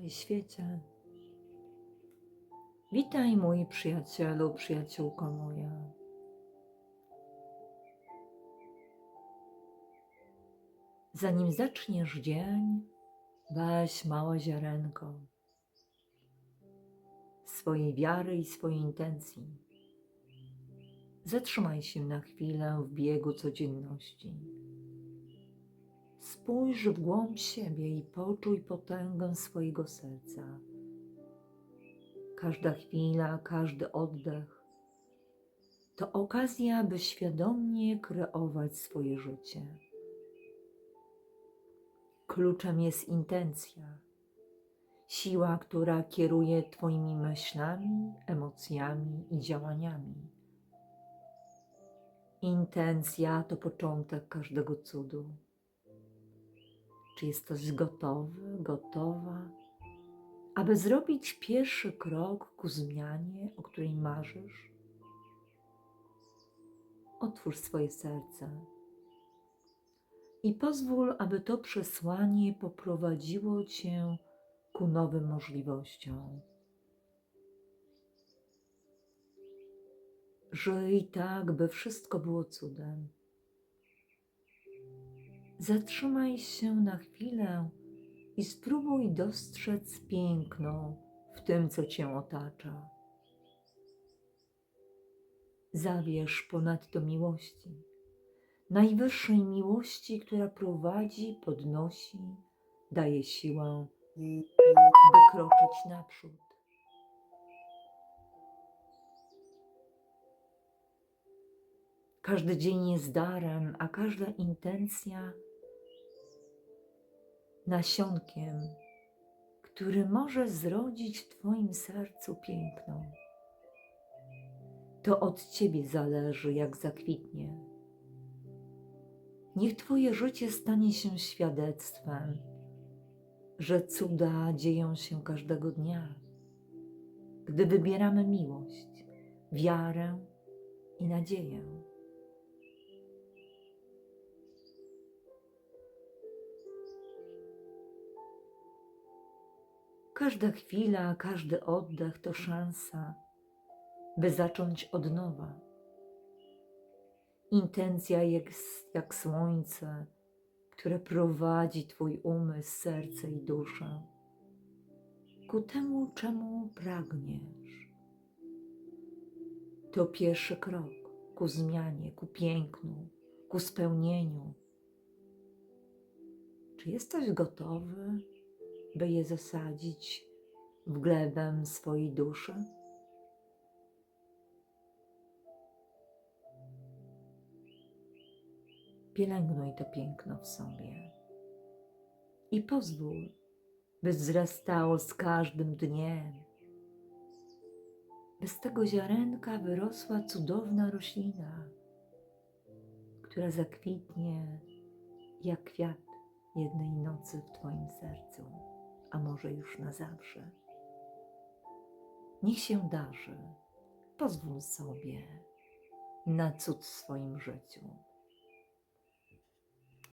Witaj świecie. Witaj mój przyjacielu, przyjaciółko moja. Zanim zaczniesz dzień, weź małe ziarenko swojej wiary i swojej intencji. Zatrzymaj się na chwilę w biegu codzienności. Spójrz w głąb siebie i poczuj potęgę swojego serca. Każda chwila, każdy oddech to okazja, by świadomie kreować swoje życie. Kluczem jest intencja, siła, która kieruje Twoimi myślami, emocjami i działaniami. Intencja to początek każdego cudu. Czy jesteś gotowy, gotowa, aby zrobić pierwszy krok ku zmianie, o której marzysz? Otwórz swoje serce i pozwól, aby to przesłanie poprowadziło Cię ku nowym możliwościom. Żyj tak, by wszystko było cudem. Zatrzymaj się na chwilę i spróbuj dostrzec piękno w tym, co Cię otacza. Zawierz ponadto miłości, najwyższej miłości, która prowadzi, podnosi, daje siłę, by kroczyć naprzód. Każdy dzień jest darem, a każda intencja nasionkiem, który może zrodzić w Twoim sercu piękno. To od Ciebie zależy, jak zakwitnie. Niech Twoje życie stanie się świadectwem, że cuda dzieją się każdego dnia, gdy wybieramy miłość, wiarę i nadzieję. Każda chwila, każdy oddech to szansa, by zacząć od nowa. Intencja jest jak słońce, które prowadzi Twój umysł, serce i duszę ku temu, czemu pragniesz. To pierwszy krok ku zmianie, ku pięknu, ku spełnieniu. Czy jesteś gotowy? By je zasadzić w glebę swojej duszy? Pielęgnuj to piękno w sobie i pozwól, by wzrastało z każdym dniem, by z tego ziarenka wyrosła cudowna roślina, która zakwitnie jak kwiat jednej nocy w Twoim sercu a może już na zawsze. Niech się darzy, pozwól sobie na cud w swoim życiu.